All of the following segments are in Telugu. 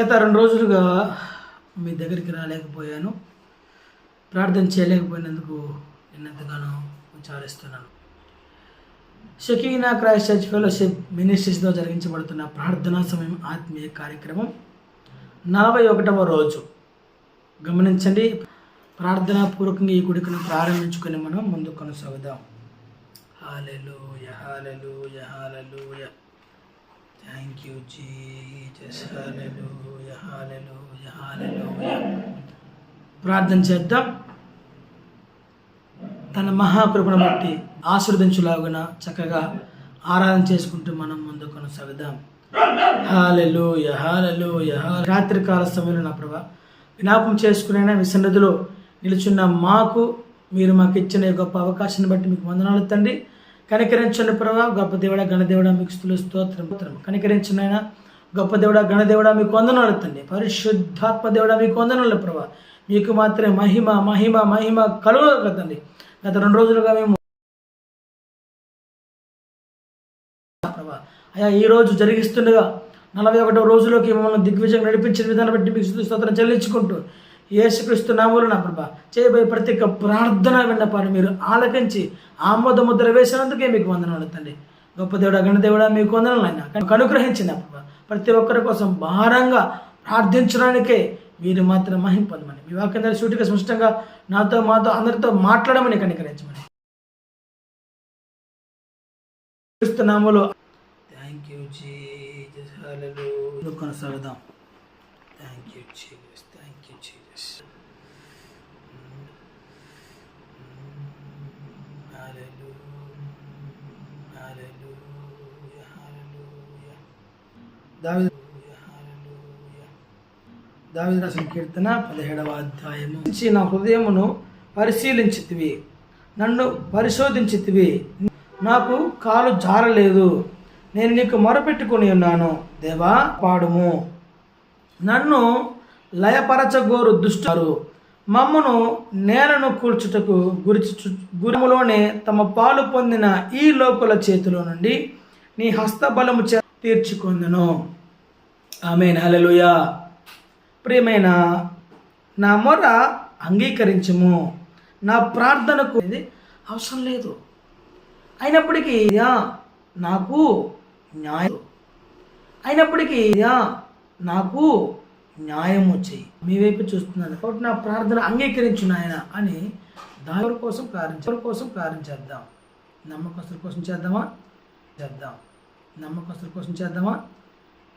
గత రెండు రోజులుగా మీ దగ్గరికి రాలేకపోయాను. ప్రార్థన చేయలేకపోయినందుకు నిన్నెంతగానో విచారిస్తున్నాను. షకీనా క్రైస్ట్ చర్చ్ ఫెలోషిప్ మినిస్ట్రీస్లో జరిగించబడుతున్న ప్రార్థనా సమయం ఆత్మీయ కార్యక్రమం నలభై ఒకటవ రోజు. గమనించండి ప్రార్థనా పూర్వకంగా ఈ గుడికను ప్రారంభించుకొని మనం ముందు కొనసాగుదాం. Hallelujah యహాలెలు hallelujah. Thank you Jesus hallelujah hallelujah hallelujah ప్రార్థన చేద్దాం. తన మహాకృపను బట్టి ఆశీర్వదించులాగున చక్కగా ఆరాధన చేసుకుంటూ మనం ముందు కొనసాగుదాం. హాలెలూయ హాలెలూయ రాత్రికాల సమయంలో నా ప్రభా వినాపం చేసుకునైనా మీ సన్నిధిలో నిలుచున్న మాకు మీరు మాకు ఇచ్చిన గొప్ప అవకాశాన్ని బట్టి మీకు వందనాలు తండ్రి. కనికరించండి ప్రభా. గొప్ప దేవుడ గణదేవుడ మీకు స్థులు స్తోత్రం కనికరించిన ఆయన గొప్ప దేవుడ గణదేవుడ మీకు వందనాలు తండ్రి. పరిశుద్ధాత్మ దేవుడ మీకు వందనాలు ప్రభా. మీకు మాత్రమే మహిమ మహిమ మహిమ కలువ కదండి గత రెండు రోజులుగా మేము ప్రభా. అయా ఈ రోజు జరిగిస్తుండగా నలభై ఒకటో రోజులోకి మమ్మల్ని దిగ్విజయం నడిపించిన విధానం బట్టి మీకు స్తోత్రం చెల్లించుకుంటూ యేసుక్రీస్తు నామూలు నా ప్రభా చేయబోయే ప్రతి ఒక్క ప్రార్థన విన్నపాన్ని మీరు ఆలకించి ఆమోద ముద్ర వేసినందుకే మీకు వందనాలు తండ్రి. గొప్ప దేవుడా గణదేవుడా మీకు వందనాలు అయినా అనుగ్రహించిన ప్రభా ప్రతి ఒక్కరి కోసం భారంగా ప్రార్థించడానికే మీరు మాత్రం మహిం పొందమని. మీ వాక్యం సూటిగా స్పష్టంగా నాతో మాతో అందరితో మాట్లాడమని కనికరించమని. క్రీస్తునామములో thank you కొనసాగుదాం. Thank you Jesus thank you Jesus దావిద దావిద రాసిన కీర్తన పదిహేడవ అధ్యాయము. నుంచి నా హృదయమును పరిశీలించితివి. నన్ను పరిశోధించితివి. నాకు కాలు జారలేదు. నేను నీకు మొరపెట్టుకుని ఉన్నాను. దేవా పాడుము. నన్ను లయపరచగోరు దుష్టారు మమ్మను నేలను కూల్చుటకు గురిచు గురుములోనే తమ పాలు పొందిన ఈ లోకుల చేతిలో నుండి నీ హస్తబలము చే తీర్చుకొందును. ఆమె హల్లెలూయా. ప్రియమైన నా మొర అంగీకరించము. నా ప్రార్థనకు ఇది అవసరం లేదు. అయినప్పటికీ నాకు న్యాయం. అయినప్పటికీ నాకు న్యాయము చేయి. మీ వైపు చూస్తున్నాను కాబట్టి నా ప్రార్థన అంగీకరించు నాయన అని దాని కోసం ప్రారంభించారు కోసం ప్రారంభించేద్దాం నమ్మకస్తుల కోసం చేద్దామా? చేద్దాం. నమ్మకస్తుల కోసం చేద్దామా?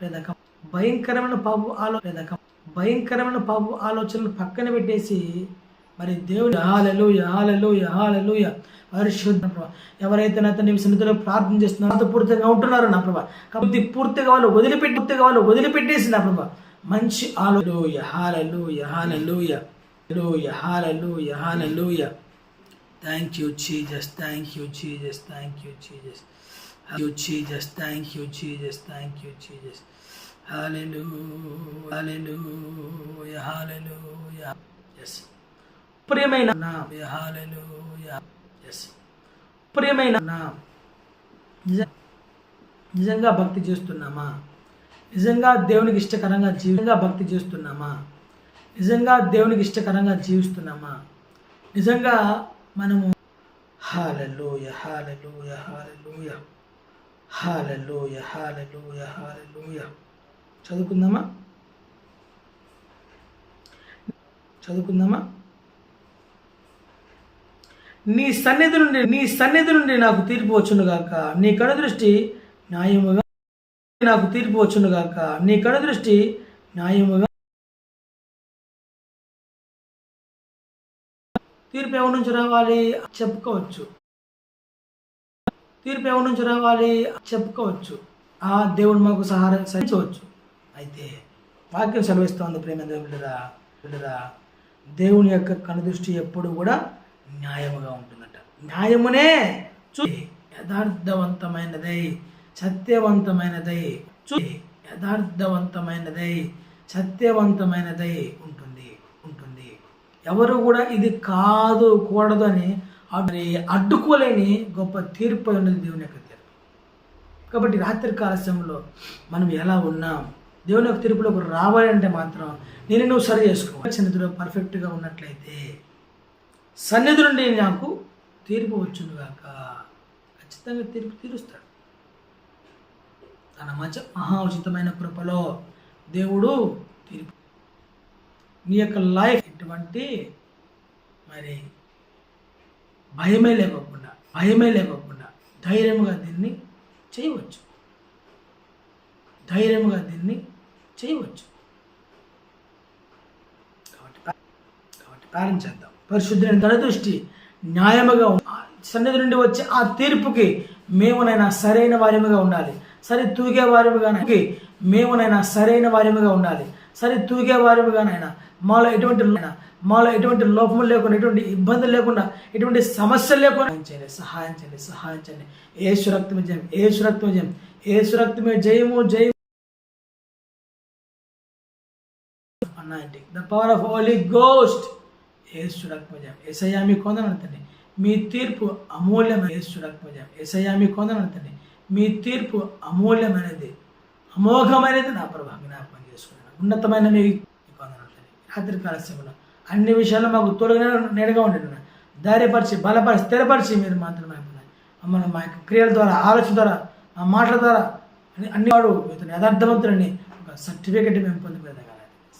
లేదా భయంకరమైన పాపు ఆలో లేదా భయంకరమైన పాపు ఆలోచనలు పక్కన పెట్టేసి మరి దేవుని హాలలు యహాలలు యహాలలు పరిశుద్ధ ఎవరైతే నా తండ్రి సన్నిధిలో ప్రార్థన చేస్తున్నారో పూర్తిగా ఉంటున్నారో నా ప్రభా. కాబట్టి పూర్తిగా వాళ్ళు వదిలిపెట్టి పూర్తిగా వాళ్ళు వదిలిపెట్టేసి నా ప్రభా మంచి ఆలోచనలు thank you Jesus thank you Jesus thank you Jesus you Jesus thank you Jesus thank you Jesus ప్రియమైన ప్రియమైన నిజంగా భక్తి చేస్తున్నామా నిజంగా దేవునికి ఇష్టకరంగా జీవితంగా భక్తి చేస్తున్నామా? నిజంగా దేవునికి ఇష్టకరంగా జీవిస్తున్నామా? నిజంగా మనము హాలలోయ హాలలోయ హాలలోయ హాలలోయ హాలలోయ హాలలోయ. చదువుకుందామా? చదువుకుందామా? నీ సన్నిధి నుండి నీ సన్నిధి నుండి నాకు తీర్పు వచ్చునుగాక నీ కనుదృష్టి న్యాయముగా నాకు తీర్పు వచ్చును గాక. నీ కనుదృష్టి న్యాయముగా తీర్పు ఎవరి నుంచి రావాలి? చెప్పుకోవచ్చు. తీర్పు ఎవరి నుంచి రావాలి? చెప్పుకోవచ్చు. ఆ దేవుడు మాకు సహాయం సహించవచ్చు. అయితే వాక్యం సెలవిస్తోంది ప్రేమ దేవుడురా బిడ్డరా దేవుని యొక్క కనుదృష్టి ఎప్పుడు కూడా న్యాయముగా ఉంటుందట. న్యాయమునే చూ యథార్థవంతమైనదై సత్యవంతమైనదై చూ యథార్థవంతమైనదై సత్యవంతమైనదై ఉంటుంది ఉంటుంది. ఎవరు కూడా ఇది కాదు కూడదు అని అడ్డుకోలేని గొప్ప తీర్పు ఉన్నది దేవుని యొక్క తీర్పు. కాబట్టి రాత్రి కాలస్యంలో మనం ఎలా ఉన్నాం? దేవుని యొక్క తీర్పులోకి రావాలంటే మాత్రం నేను నువ్వు సరి చేసుకో సన్నిధిలో పర్ఫెక్ట్గా ఉన్నట్లయితే సన్నిధి నుండి నాకు తీర్పు వచ్చును గాక. ఖచ్చితంగా తీర్పు తీరుస్తాడు. తన మధ్య మహా ఉచితమైన కృపలో దేవుడు తీర్పు నీ యొక్క లైఫ్ ఎటువంటి? మరి భయమే లేకోకుండా భయమే లేకోకుండా ధైర్యంగా దీన్ని చేయవచ్చు. ధైర్యంగా దీన్ని చేయవచ్చు. కాబట్టి కాబట్టి ప్రారంభించేద్దాం పరిశుద్ధుని తన దృష్టి న్యాయముగా సన్నిధి నుండి వచ్చే ఆ తీర్పుకి మేమునైనా సరైన వారిముగా ఉండాలి. సరే తూగే వారిముగా మేమునైనా సరైన వారిముగా ఉండాలి. సరి తూగే వారిముగానైనా మాలో ఎటువంటి మాలో ఎటువంటి లోపము లేకుండా ఎటువంటి ఇబ్బందులు లేకుండా ఎటువంటి సమస్యలు లేకుండా చేయండి సహాయం చేయండి సహాయం చేయండి ఏ సురక్తమే జయం ఏ సురక్తమే జయం ఏ సురక్తమే జయము జయము. అన్నాయండి. The power of Holy Ghost ఏసు సురక్తమే ఏసయ్యా మీ కొందనంతండి మీ తీర్పు అమూల్యమైన ఏసు రక్తమజం ఏసయ్యా మీ కొందనంతండి మీ తీర్పు అమూల్యమైనది. అమోఘమైనది నా ప్రభా జ్ఞాపకం చేసుకున్నాను. ఉన్నతమైన మీ రాత్రి కాల సమయంలో అన్ని విషయాల్లో మాకు తోడుగా నేడుగా ఉండేటన్నా ధైర్యపరిచి బలపరిచి స్థిరపరిచి మీరు మాత్రమే మమ్మల్ని మా యొక్క క్రియల ద్వారా ఆలోచన ద్వారా మా మాటల ద్వారా అన్ని- అన్ని వాడు ఇతను యథార్థవంతులని ఒక సర్టిఫికెట్ మేము పొందిపోయేదాం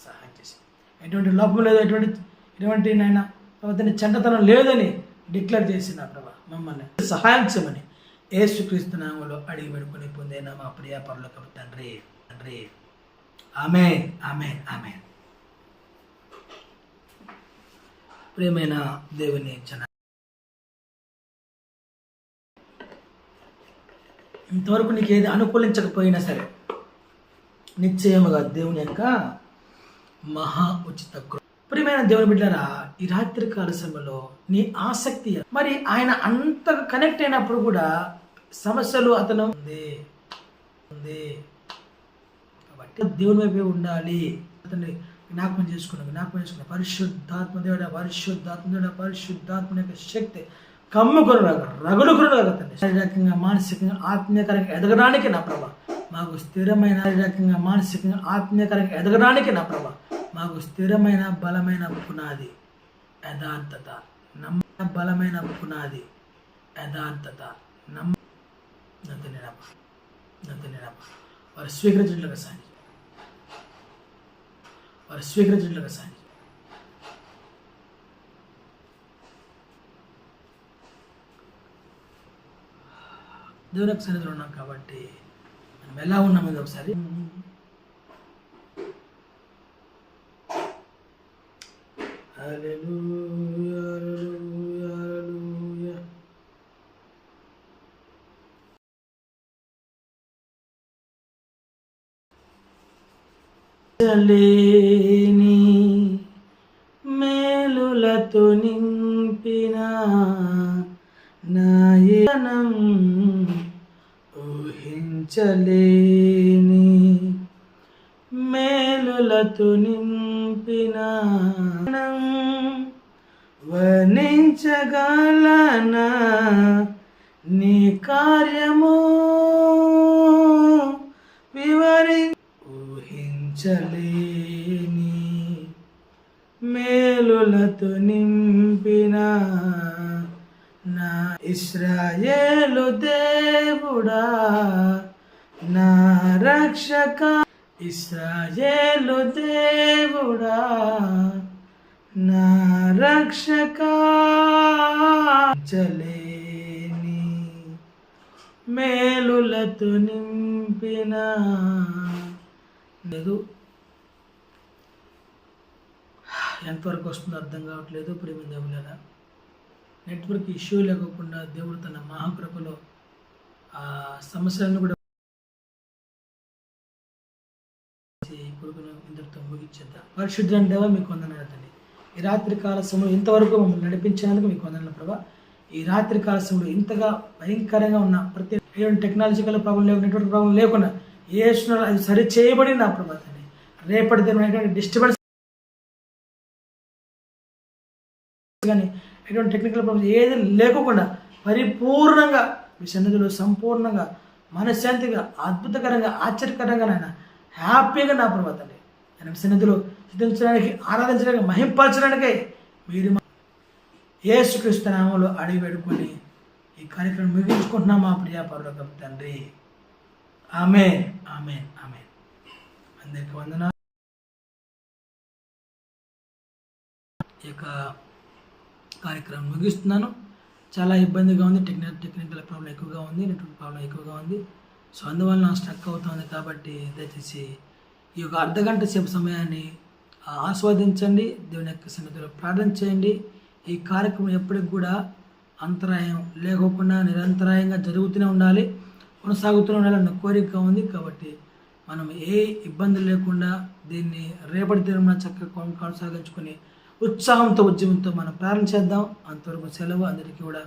సహాయం చేసి. ఎటువంటి లోపం లేదు ఎటువంటి ఎటువంటి నాయన చెంటతనం లేదని డిక్లేర్ చేసి నా ప్రభా మమ్మల్ని సహాయం చేయమని ఏసుక్రీస్తు నామంలో అడిగి పెడుకుని పొందేనా మా ప్రియ పరులకు తండ్రి తండ్రి. ఆమె ఆమె ఆమె ప్రియమైన దేవుని జన ఇంతవరకు నీకు ఏది అనుకూలించకపోయినా సరే నిశ్చయముగా దేవుని యొక్క మహా ఉచిత ప్రియమైన దేవుని బిడ్డరా ఈ రాత్రి కాల సమయంలో నీ ఆసక్తి మరి ఆయన అంత కనెక్ట్ అయినప్పుడు కూడా సమస్యలు అతను ఉంది. ఉంది. కాబట్టి దేవుని వైపే ఉండాలి. అతన్ని జ్ఞాపకం చేసుకున్న జ్ఞాపకం చేసుకున్న పరిశుద్ధాత్మ దేవుడ పరిశుద్ధాత్మ దేవుడ పరిశుద్ధాత్మ యొక్క శక్తి కమ్ముకుని రగులు తండ్రి శారీరకంగా మానసికంగా ఆత్మీయకరంగా ఎదగడానికి నా ప్రభ. మాకు స్థిరమైన శారీరకంగా మానసికంగా ఆత్మీయకరంగా ఎదగడానికి నా ప్రభ. మాకు స్థిరమైన బలమైన పునాది యథార్థత. నమ్మ బలమైన పునాది యథార్థత. నమ్మ వారు స్వీకరించట్లుగా సాగి వారు స్వీకరించట్లుగా సాగి దేవునికి సన్నిధిలో ఉన్నాం కాబట్టి మనం ఎలా ఉన్నాం ఇది ఒకసారి హల్లెలూయా, హల్లెలూయా, హల్లెలూయా. లేని మేలులతో నింపిన నాయనం ఊహించలేని మేలులతో నింపిన వర్ణించగలనా? నీ కార్యము ఊహించలేని మేలులతో నింపిన నా ఇస్రాయేలు దేవుడా నా రక్షక ఇస్రాయేలు దేవుడా నా రక్షక చలేని మేలులతో నింపిన లేదు. ఎంతవరకు వస్తుందో అర్థం కావట్లేదు ప్రేమ దేవులరా నెట్వర్క్ ఇష్యూ లేకుండా దేవుడు తన మహాకృపలో ఆ సమస్యలను కూడా ఇప్పుడు ఇంతటితో ముగించేద్దాం. పరిశుద్ధ దేవ మీకు వందనాలు తండ్రి. ఈ రాత్రి కాల సమయంలో ఇంతవరకు మమ్మల్ని నడిపించినందుకు మీకు వందనాలు ప్రభా. ఈ రాత్రి కాల సమయంలో ఇంతగా భయంకరంగా ఉన్న ప్రతి టెక్నాలజికల్ ప్రాబ్లం లేకుండా నెట్వర్క్ ప్రాబ్లం లేకుండా ఏ అది సరి చేయబడి నా ప్రభా రేపటి దినమైనటువంటి డిస్టర్బెన్స్ కానీ ఎటువంటి టెక్నికల్ ప్రాబ్లమ్స్ ఏది లేకుండా పరిపూర్ణంగా మీ సన్నిధిలో సంపూర్ణంగా మనశ్శాంతిగా అద్భుతకరంగా ఆశ్చర్యకరంగా నాయన హ్యాపీగా నా ప్రభా తండ్రి ఆయన సన్నిధిలో సిద్ధించడానికి ఆరాధించడానికి మహింపరచడానికే మీరు ఏసుక్రీస్తు నామంలో అడిగి పెడుకొని ఈ కార్యక్రమం ముగించుకుంటున్నాం మా ప్రియాపరులకు తండ్రి. ఆమె ఆమె ఆమె అందరికి వందన ఈ యొక్క కార్యక్రమం ముగిస్తున్నాను. చాలా ఇబ్బందిగా ఉంది టెక్నికల్ టెక్నికల్ ప్రాబ్లం ఎక్కువగా ఉంది నెట్వర్క్ ప్రాబ్లం ఎక్కువగా ఉంది. సో అందువల్ల నా స్టక్ అవుతుంది కాబట్టి దయచేసి ఈ యొక్క అర్ధగంట సేపు సమయాన్ని ఆస్వాదించండి. దేవుని యొక్క సన్నిధిలో ప్రార్థన చేయండి. ఈ కార్యక్రమం ఎప్పటికి కూడా అంతరాయం లేకోకుండా నిరంతరాయంగా జరుగుతూనే ఉండాలి. కొనసాగుతూనే ఉండాలన్న కోరిక ఉంది కాబట్టి మనం ఏ ఇబ్బంది లేకుండా దీన్ని రేపటి దినమున చక్కగా కొనసాగించుకొని ఉత్సాహంతో ఉద్యమంతో మనం ప్రారంభించేద్దాం. అంతవరకు సెలవు. అందరికీ కూడా